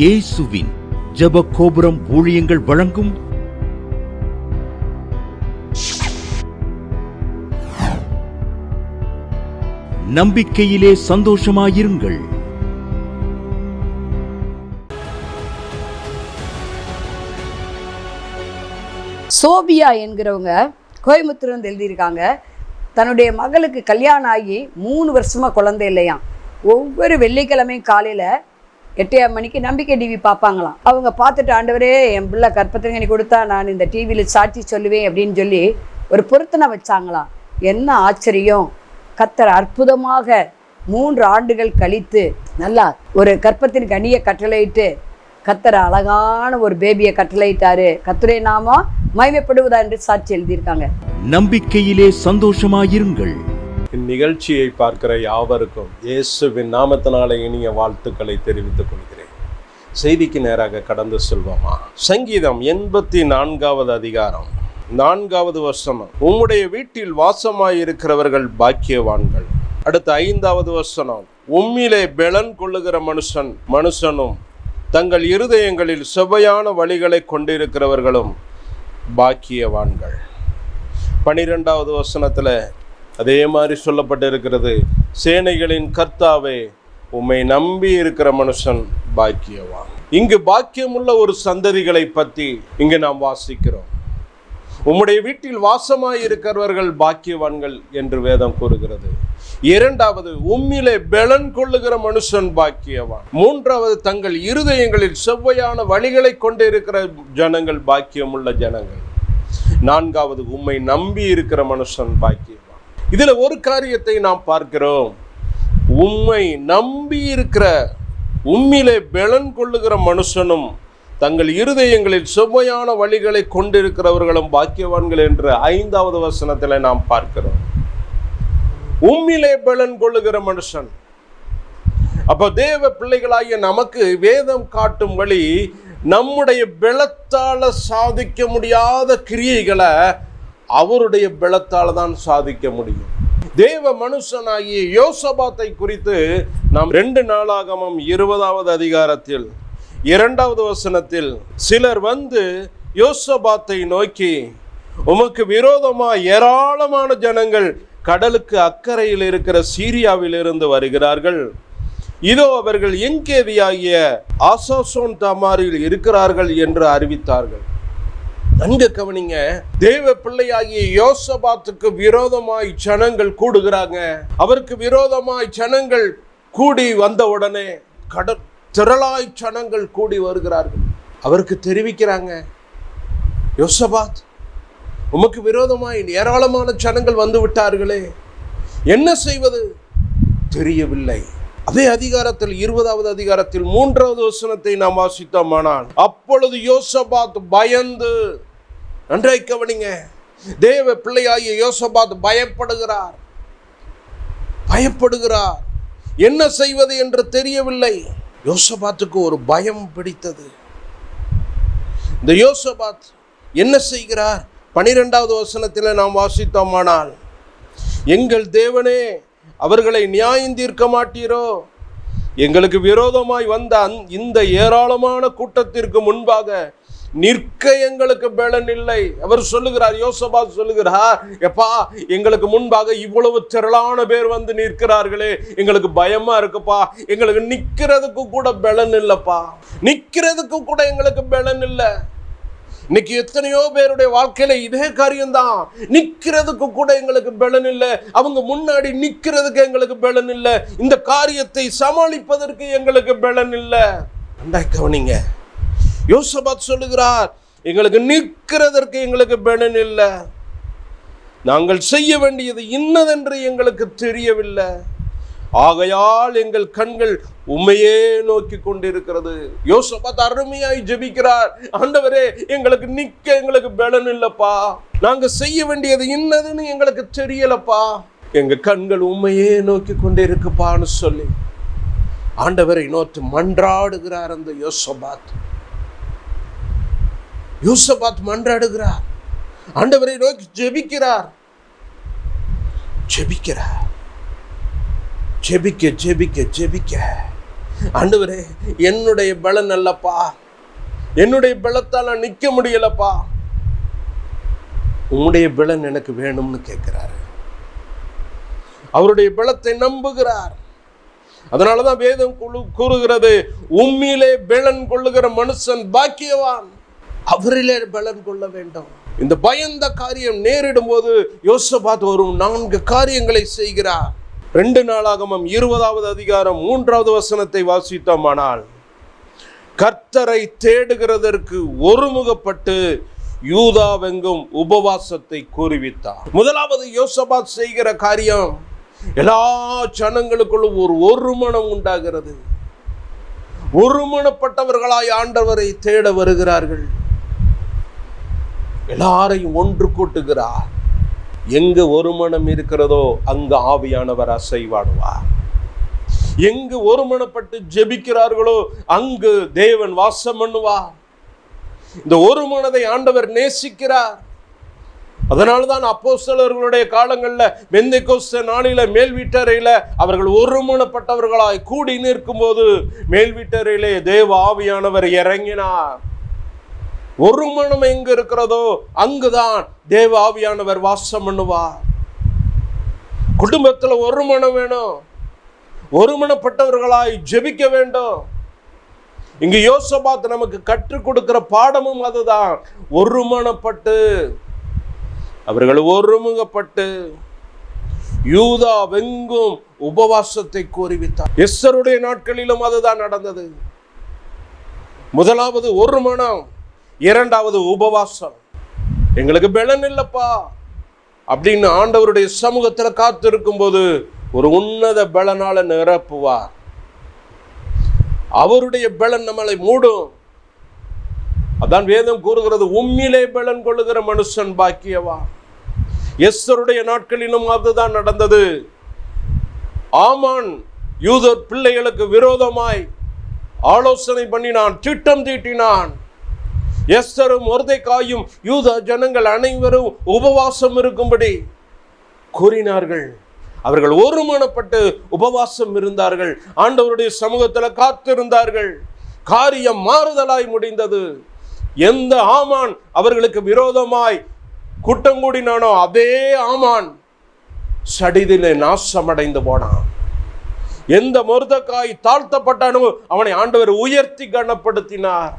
இயேசுவின் ஜப கோபுரம் ஊழியங்கள் வழங்கும் நம்பிக்கையிலே சந்தோஷமாயிருங்கள். சோபியா என்கிறவங்க கோயம்புத்தூர் வந்து எழுதியிருக்காங்க. தன்னுடைய மகளுக்கு கல்யாணம் ஆகி மூணு வருஷமாக குழந்தை இல்லையாம். ஒவ்வொரு வெள்ளிக்கிழமையும் காலையில் எட்டே மணிக்கு நம்பிக்கை டிவி பார்ப்பாங்களாம். அவங்க பார்த்துட்டு ஆண்டவரே என் பிள்ளை கற்பத்திரங்கனி கொடுத்தா நான் இந்த டிவியில் சாட்சி சொல்லுவேன் அப்படின்னு சொல்லி ஒரு பொருத்தனை வச்சாங்களாம். என்ன ஆச்சரியம். கத்தர் அற்புதமாக மூன்று ஆண்டுகள் கழித்து நல்லா ஒரு கற்பத்தின் கனியை கட்டளையிட்டு கத்தர் அழகான ஒரு பேபியை கட்டளையிட்டாரு. கத்துரை நாம மயமைப்படுவதா என்று சாட்சி எழுதியிருக்காங்க. நம்பிக்கையிலே சந்தோஷமாயிருங்கள். இந்நிகழ்ச்சியை பார்க்கிற யாவருக்கும் இயேசுவின் நாமத்தினால இனிய வாழ்த்துக்களை தெரிவித்துக் கொள்கிறேன். செய்திக்கு நேராக கடந்து செல்வோமா? சங்கீதம் எண்பத்தி நான்காவது அதிகாரம். நான்காவது வசனம். உம்முடைய வீட்டில் வாசமாயிருக்கிறவர்கள் பாக்கியவான்கள். அடுத்த ஐந்தாவது வசனம். உம்மிலே பெலன் கொள்ளுகிற மனுஷன் மனுஷனும் தங்கள் இருதயங்களில் செவ்வையான வழிகளை கொண்டிருக்கிறவர்களும் பாக்கியவான்கள். பனிரெண்டாவது வசனத்தில் அதே மாதிரி சொல்லப்பட்டிருக்கிறது சேனைகளின் கர்த்தாவே உம்மை நம்பி இருக்கிற மனுஷன் பாக்கியவான் இங்கு பாக்கியமுள்ள ஒரு சந்ததிகளை பற்றி இங்கு நாம் வாசிக்கிறோம். உம்முடைய வீட்டில் வாசமாய் இருக்கிறவர்கள் பாக்கியவான்கள் என்று வேதம் கூறுகிறது. இரண்டாவது உம்மிலே பெலன் கொள்ளுகிற மனுஷன் பாக்கியவான். மூன்றாவது தங்கள் இருதயங்களில் செவ்வையான வழிகளை கொண்டிருக்கிற ஜனங்கள் பாக்கியமுள்ள ஜனங்கள். நான்காவது உம்மை நம்பி இருக்கிற மனுஷன் பாக்கியம் இதில் ஒரு காரியத்தை நாம் பார்க்கிறோம். உம்மை நம்பி இருக்கிற உம்மிலே பெலன் கொள்ளுகிற மனுஷனும் தங்கள் இருதயங்களில் சுவையான வழிகளை கொண்டிருக்கிறவர்களும் பாக்கியவான்கள் என்று ஐந்தாவது வசனத்தில் நாம் பார்க்கிறோம். உம்மிலே பலன் கொள்ளுகிற மனுஷன். அப்போ தேவ பிள்ளைகளாகிய நமக்கு வேதம் காட்டும் வழி நம்முடைய பலத்தால சாதிக்க முடியாத கிரியைகளை அவருடைய பலத்தால் தான் சாதிக்க முடியும். தேவ மனுஷனாகிய யோசபாத்தை குறித்து நாம் ரெண்டு நாளாகமம் இருபதாவது அதிகாரத்தில் இரண்டாவது வசனத்தில் சிலர் வந்து யோசபாத்தை நோக்கி உமக்கு விரோதமா ஏராளமான ஜனங்கள் கடலுக்கு அக்கறையில் இருக்கிற சீரியாவில் இருந்து வருகிறார்கள். இதோ அவர்கள் எங்கேதியாகிய ஆசாசோன் தமாரில் இருக்கிறார்கள் என்று அறிவித்தார்கள். நன்கு கவனிங்க. தேவ பிள்ளையாகிய யோசபாத்துக்கு விரோதமாய் ஜனங்கள் கூடுகிறாங்க. அவருக்கு விரோதமாய் ஜனங்கள் கூடி வந்த உடனே கடல் திரளாய் ஜனங்கள் கூடி வருகிறார்கள். அவருக்கு தெரிவிக்கிறாங்க யோசபாத் உமக்கு விரோதமாய் ஏராளமான ஜனங்கள் வந்து விட்டார்களே. என்ன செய்வது? தெரியவில்லை. அதே அதிகாரத்தில் இருபதாவது அதிகாரத்தில் மூன்றாவது வசனத்தை நாம் வாசித்தோமானால் அப்பொழுது யோசபாத் பயந்து நன்றாய் கவனிங்க. தேவ பிள்ளையாகிய யோசபாத் பயப்படுகிறார். பயப்படுகிறார். என்ன செய்வது என்று தெரியவில்லை. யோசபாத்துக்கு ஒரு பயம் பிடித்தது. இந்த யோசபாத் என்ன செய்கிறார்? பனிரெண்டாவது வசனத்தில் நாம் வாசித்தோமானால் எங்கள் தேவனே அவர்களை நியாயம் தீர்க்க மாட்டீரோ? எங்களுக்கு விரோதமாய் வந்த இந்த ஏராளமான கூட்டத்திற்கு முன்பாக நிற்க எங்களுக்கு பலன் இல்லை. அவர் சொல்லுகிறார் யோசபா சொல்லுகிறார் எப்பா எங்களுக்கு முன்பாக இவ்வளவு திரளான பேர் வந்து நிற்கிறார்களே எங்களுக்கு பயமா இருக்குப்பா எங்களுக்கு நிற்கிறதுக்கு கூட பலன் இல்லைப்பா. நிற்கிறதுக்கு கூட எங்களுக்கு பலன் இல்லை. இன்னைக்கு எத்தனையோ பேருடைய வாழ்க்கையில இதே காரியம்தான். நிக்கிறதுக்கு கூட எங்களுக்கு பலன் இல்லை. அவங்க முன்னாடி நிக்கிறதுக்கு எங்களுக்கு பலன் இல்லை. இந்த காரியத்தை சமாளிப்பதற்கு எங்களுக்கு பலன் இல்லை. கவனிங்க. யோசபாத் சொல்லுகிறார் எங்களுக்கு நிற்கிறதற்கு எங்களுக்கு பெணன் இல்லை. நாங்கள் செய்ய வேண்டியது இன்னதென்று எங்களுக்கு தெரியவில்லை. ஆகையால் எங்கள் கண்கள் உண்மையே நோக்கி கொண்டிருக்கிறது. யோசபாத் அருமையாய் ஜெபிக்கிறார் ஆண்டவரே எங்களுக்கு நிக்க எங்களுக்கு பலன் இல்லப்பா. நாங்க செய்ய வேண்டியது இன்னதுன்னு எங்களுக்கு தெரியலப்பா. எங்க கண்கள் உண்மையே நோக்கி கொண்டிருக்குப்பான்னு சொல்லி. ஆண்டவரை நோக்கி மன்றாடுகிறார் அந்த யோசபாத். யோசபாத் மன்றாடுகிறார் ஆண்டவரை நோக்கி ஜெபிக்கிறார். ஜெபிக்கிறார் ஜெபிக்க ஜெபிக்க ஜெபிக்க. ஆண்டவரே என்னுடைய பலன் அல்லப்பா. என்னுடைய பலத்தால் நான் நிற்க முடியலப்பா. உம்முடைய பலன் எனக்கு வேணும்னு கேட்கிறாரு. அவருடைய பலத்தை நம்புகிறார். அதனாலதான் வேதம் குழு- கூறுகிறது உண்மையிலே பலன் கொள்ளுகிற மனுஷன் பாக்கியவான். அவரிலே பலன் கொள்ள வேண்டும். இந்த பயந்த காரியம் நேரிடும் போது யோசபாத் வரும் நான்கு காரியங்களை செய்கிறார். ரெண்டு நாளாகமம் இருபதாவது அதிகாரம் மூன்றாவது வசனத்தை வாசித்தோமானால் கர்த்தரை தேடுகிறதற்கு ஒருமுகப்பட்டு யூதாவெங்கும் உபவாசத்தை கூறுவித்தார். முதலாவது யோசபாத் செய்கிற காரியம் எல்லா ஜனங்களுக்குள்ளும் ஒரு ஒருமணம் உண்டாகிறது. ஒருமணப்பட்டவர்களாய் ஆண்டவரை தேட வருகிறார்கள். எல்லாரையும் ஒன்று கூட்டுகிறார். எங்கு ஒரு மனம் இருக்கிறதோ அங்கு ஆவியானவர் அசைவாடுவார். எங்கு ஒருமனப்பட்டு ஜெபிக்கிறார்களோ அங்கு தேவன் வாசம் பண்ணுவார். இந்த ஒரு மனதை ஆண்டவர் நேசிக்கிறார். அதனால தான் அப்போஸ்தலர்களுடைய காலங்களில் மெந்தை நாளில மேல் வீட்டறையில் அவர்கள் ஒருமனப்பட்டவர்களாய் கூடி நிற்கும் போது மேல் வீட்டறையிலே தேவ ஆவியானவர் இறங்கினார். ஒரு மனம் எங்க இருக்கிறதோ அங்குதான் தேவ ஆவியானவர் வாசம் பண்ணுவார். குடும்பத்துல ஒரு மனம் வேணும். ஒருமனப்பட்டவர்களாய் ஜெபிக்க வேண்டும். இங்கு யோசபாத் நமக்கு கற்றுக் கொடுக்கிற பாடமும் அதுதான். ஒருமனப்பட்டு அவர்கள் ஒருமுகப்பட்டு யூதா வெங்கும் உபவாசத்தை கூறிவித்தார் எஸ்ஸருடைய நாட்களிலும் அதுதான் நடந்தது. முதலாவது ஒரு மனம். இரண்டாவது உபவாசம். எங்களுக்கு பலன் இல்லைப்பா. அப்படின்னு ஆண்டவருடைய சமூகத்தில் காத்திருக்கும் போது ஒரு உன்னத பலனால நிரப்புவார். அவருடைய பலன் நம்மளை மூடும். அதான் வேதம் கூறுகிறது உம்மிலே பலன் கொள்ளுகிற மனுஷன் பாக்கியவா. எஸ்தருடைய நாட்களிலும் அதுதான் நடந்தது. ஆமான் யூதர் பிள்ளைகளுக்கு விரோதமாய் ஆலோசனை பண்ணினான் திட்டம் தீட்டினான். எஸ்தரும் காயும் யூத ஜனங்கள் அனைவரும் உபவாசம் இருக்கும்படி கூறினார்கள். அவர்கள் ஒருமனப்பட்டு உபவாசம் இருந்தார்கள். ஆண்டவருடைய சமூகத்தில் காத்திருந்தார்கள். காரியம் மாறுதலாய் முடிந்தது. எந்த ஆமான் அவர்களுக்கு விரோதமாய் கூட்டம் கூடினானோ அதே ஆமான் சடிதிலே நாசமடைந்து போனான். எந்த மருதக்காய் தாழ்த்தப்பட்டானோ அவனை ஆண்டவர் உயர்த்தி கனப்படுத்தினார்.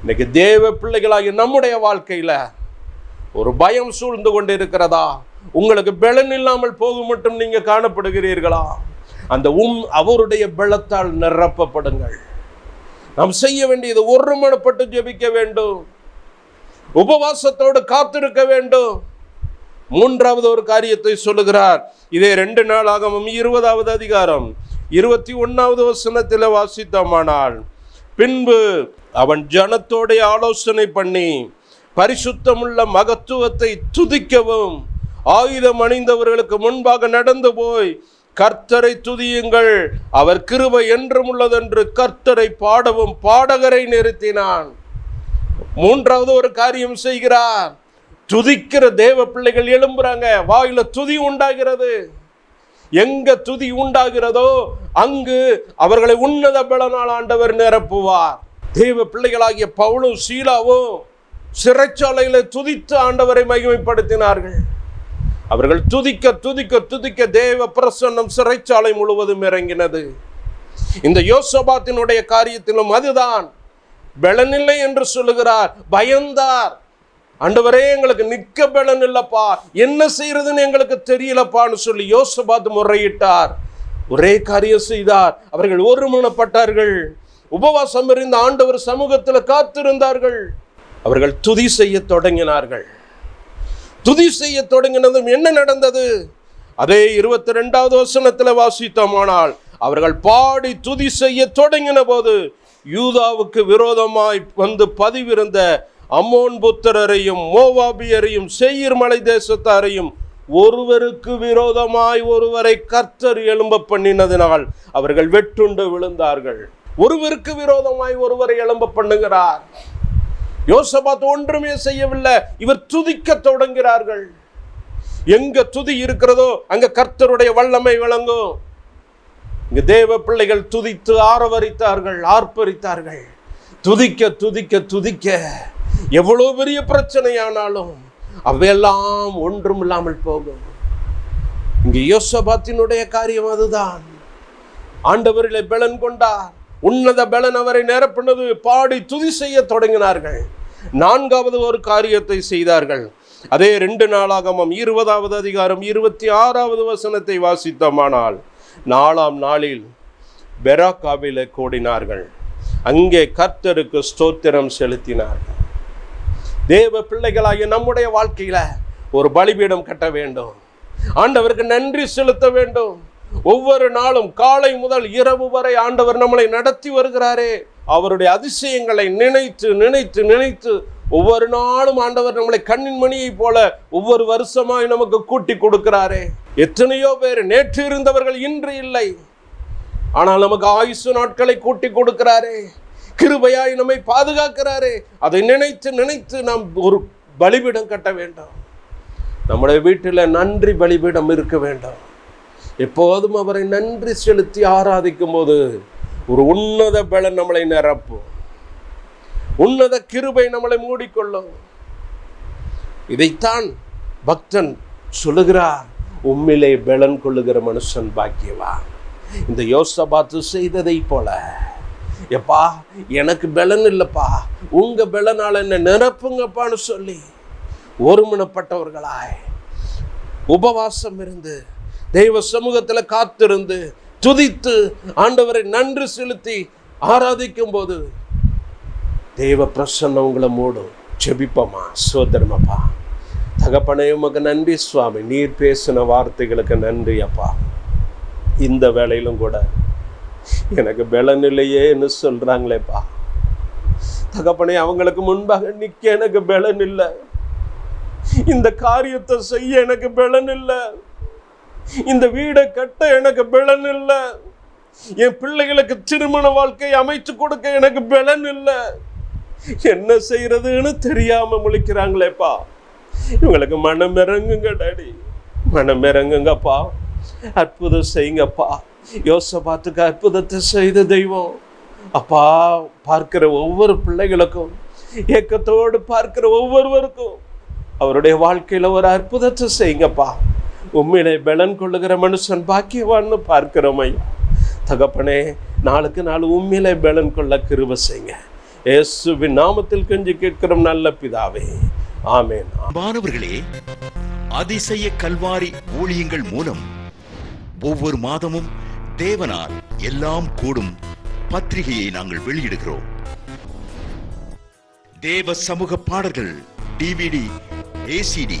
இன்னைக்கு தேவ பிள்ளைகளாகிய நம்முடைய வாழ்க்கையில் ஒரு பயம் சூழ்ந்து கொண்டு இருக்கிறதா உங்களுக்கு பலன் இல்லாமல் போக மட்டும் நீங்கள் காணப்படுகிறீர்களா? அந்த உம் அவருடைய பலத்தால் நிரப்பப்படுங்கள். நாம் செய்ய வேண்டியது ஒருமனப்பட்டு ஜெபிக்க வேண்டும். உபவாசத்தோடு காத்திருக்க வேண்டும். மூன்றாவது ஒரு காரியத்தை சொல்லுகிறார். இதே ரெண்டு நாள் ஆகமும் இருபதாவது அதிகாரம் இருபத்தி ஒன்னாவது வசனத்தில் வாசித்தோமானால் பின்பு அவன் ஜனத்தோடைய ஆலோசனை பண்ணி பரிசுத்தமுள்ள மகத்துவத்தை துதிக்கவும் ஆயுதம் அணிந்தவர்களுக்கு முன்பாக நடந்து போய் கர்த்தரை துதியுங்கள். அவர் கிருபை என்றும் உள்ளதென்று கர்த்தரை பாடவும் பாடகரை நிறுத்தினான். மூன்றாவது ஒரு காரியம் செய்கிறார். துதிக்கிற தேவ பிள்ளைகள் எழும்புறாங்க. வாயில துதி உண்டாகிறது. எங்க துதி உண்டாகிறதோ அங்கு அவர்களை உன்னத பலனால் ஆண்டவர் நிரப்புவார். தேவ பிள்ளைகளாகிய பவுலும் சீலாவும் சிறைச்சாலையில் துதித்து ஆண்டவரை மகிமைப்படுத்தினார்கள். அவர்கள் துதிக்க துதிக்க துதிக்க தேவ பிரசன்னம் சிறைச்சாலை முழுவதும் இறங்கினது. இந்த யோசபாத்தினுடைய காரியத்திலும் அதுதான். பலனில்லை என்று சொல்லுகிறார் பயந்தார். அண்டவரே எங்களுக்கு நிற்க பலன் இல்லப்பா. என்ன செய்யறதுன்னு எங்களுக்கு தெரியலப்பான்னு சொல்லி யோசபாத் முறையிட்டார். ஒரே காரியம் செய்தார். அவர்கள் ஒருமனப்பட்டார்கள். உபவாசம் இருந்த ஆண்டவர் சமூகத்தில் காத்திருந்தார்கள். அவர்கள் துதி செய்ய தொடங்கினார்கள். துதி செய்ய தொடங்கினதும் என்ன நடந்தது? அதே இருபத்தி ரெண்டாவது வசனத்தில் வாசித்தோமானால் அவர்கள் பாடி துதி செய்ய தொடங்கின போது யூதாவுக்கு விரோதமாய் வந்து பதிவிருந்த அம்மோன் புத்திரரையும் மோவாபியரையும் செய்யிர் மலை தேசத்தாரையும் ஒருவருக்கு விரோதமாய் ஒருவரை கர்த்தர் எழும்ப பண்ணினதினால் அவர்கள் வெட்டுண்டு விழுந்தார்கள். ஒருவருக்கு விரோதமாய் ஒருவரை எழும்ப பண்ணுகிறார். யோசபாத் ஒன்றுமே செய்யவில்லை. இவர் துதிக்க தொடங்கிறார்கள் எங்க துதி இருக்கிறதோ அங்க கர்த்தருடைய வல்லமை விளங்கும். இங்க தேவ பிள்ளைகள் துதித்து ஆரவரித்தார்கள் ஆர்ப்பரித்தார்கள். துதிக்க துதிக்க துதிக்க. எவ்வளவு பெரிய பிரச்சனையானாலும் அவையெல்லாம் ஒன்றும் இல்லாமல் போகும். இங்க யோசபாத்தினுடைய காரியம் அதுதான். ஆண்டவரிலே பலன் கொண்டார். உன்னத பலன் அவரை நிரப்பினது பாடி துதி செய்ய தொடங்கினார்கள். நான்காவது ஒரு காரியத்தை செய்தார்கள். அதே ரெண்டு நாளாகமம் இருபதாவது அதிகாரம் இருபத்தி ஆறாவது வசனத்தை வாசித்தோமானால் நாலாம் நாளில் பெராக்காவில் கூடினார்கள். அங்கே கர்த்தருக்கு ஸ்தோத்திரம் செலுத்தினார்கள். தேவ பிள்ளைகளாகிய நம்முடைய வாழ்க்கையில் ஒரு பலிபீடம் கட்ட வேண்டும். ஆண்டவருக்கு நன்றி செலுத்த வேண்டும். ஒவ்வொரு நாளும் காலை முதல் இரவு வரை ஆண்டவர் நம்மளை நடத்தி வருகிறாரே. அவருடைய அதிசயங்களை நினைத்து நினைத்து நினைத்து ஒவ்வொரு நாளும் ஆண்டவர் நம்மளை கண்ணின் மணியைப் போல ஒவ்வொரு வருஷமாய் நமக்கு கூட்டி கொடுக்கிறாரே. எத்தனையோ பேர் நேற்று இருந்தவர்கள் இன்று இல்லை. ஆனால் நமக்கு ஆயுசு நாட்களை கூட்டி கொடுக்கிறாரே. கிருபையாய் நம்மை பாதுகாக்கிறாரே. அதை நினைத்து நினைத்து நாம் ஒரு பலிபீடம் கட்ட வேண்டாம். நம்முடைய வீட்டில் நன்றி பலிபீடம் இருக்க வேண்டாம். எப்போதும் அவரை நன்றி செலுத்தி ஆராதிக்கும் போது ஒரு உன்னத பலன் நம்மளை நிரப்பும். உன்னத கிருபை நம்மளை மூடிக்கொள்ளும். இதைத்தான் பக்தன் சொல்லுகிறார் உம்மிலே பலன் கொள்ளுகிற மனுஷன் பாக்கியவா இந்த யோசபாத்து செய்ததை போல எப்பா எனக்கு பலன் இல்லைப்பா. உங்க பலனால் என்ன நிரப்புங்கப்பான்னு சொல்லி ஒருமனப்பட்டவர்களாய் உபவாசம் இருந்து தெய்வ சமூகத்தில் காத்திருந்து துதித்து ஆண்டவரை நன்றி செலுத்தி ஆராதிக்கும் போது தெய்வ பிரசன்னம் உங்களை மூடும். செபிப்போமா சோதரமப்பா. தகப்பனே உமக்கு நன்றி சுவாமி. நீர் பேசின வார்த்தைகளுக்கு நன்றி அப்பா. இந்த வேலையிலும் கூட எனக்கு பலன் இல்லையேன்னு சொல்கிறாங்களேப்பா தகப்பனே அவங்களுக்கு முன்பாக நிற்க எனக்கு பலன் இல்லை இந்த காரியத்தை செய்ய எனக்கு பலன் இல்லை இந்த வீடை கட்ட எனக்கு பலன் இல்லை. என் பிள்ளைகளுக்கு திருமண வாழ்க்கை அமைச்சு கொடுக்க எனக்கு பலன் இல்லை. என்ன செய்யறதுன்னு தெரியாம முழிக்கிறாங்களேப்பா. இவங்களுக்கு மனம் இறங்குங்க டாடி. மனம் இறங்குங்கப்பா. அற்புதம் செய்யுங்கப்பா. யோசபாத்துக்கு அற்புதத்தை செய்த தெய்வம். அப்பா பார்க்கிற ஒவ்வொரு பிள்ளைகளுக்கும் ஏக்கத்தோடு பார்க்கிற ஒவ்வொருவருக்கும் அவருடைய வாழ்க்கையில் ஒரு அற்புதத்தை செய்யுங்கப்பா. உண்மையிலே பலன் கொள்ளுகிற மனுஷன் பாக்கியவான்னு பார்க்கிறோம் ஐயா. தகப்பனே நாளுக்கு நாள் உண்மையிலே பலன் கொள்ள கிருப செய்யுங்க. இயேசுவின் நாமத்தில் கெஞ்சி கேட்கிறோம் நல்ல பிதாவே. ஆமேன். மாணவர்களே அதிசய கல்வாரி ஊழியங்கள் மூலம் ஒவ்வொரு மாதமும் தேவனால் எல்லாம் கூடும் பத்திரிகையை நாங்கள் வெளியிடுகிறோம். தேவ சமூக பாடல்கள் டிவிடி ஏசிடி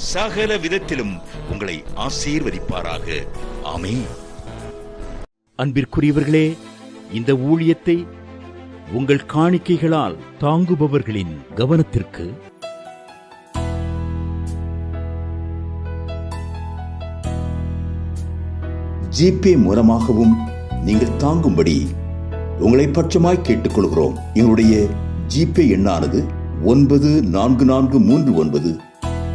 சகல விதத்திலும் உங்களை ஆசீர்வதிப்பாராக. ஆமென். அன்பிற்குரியவர்களே இந்த ஊழியத்தை உங்கள் காணிக்கைகளால் தாங்குபவர்களின் கவனத்திற்கு ஜிபே மூலமாகவும் நீங்கள் தாங்கும்படி உங்களை பட்சமாய் கேட்டுக்கொள்கிறோம். எங்களுடைய ஜிபே எண்ணானது ஒன்பது நான்கு நான்கு மூன்று ஒன்பது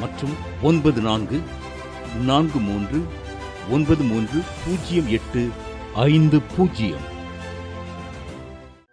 மற்றும் ஒன்பது நான்கு நான்கு மூன்று ஒன்பது மூன்று பூஜ்ஜியம் எட்டு ஐந்து பூஜ்ஜியம்.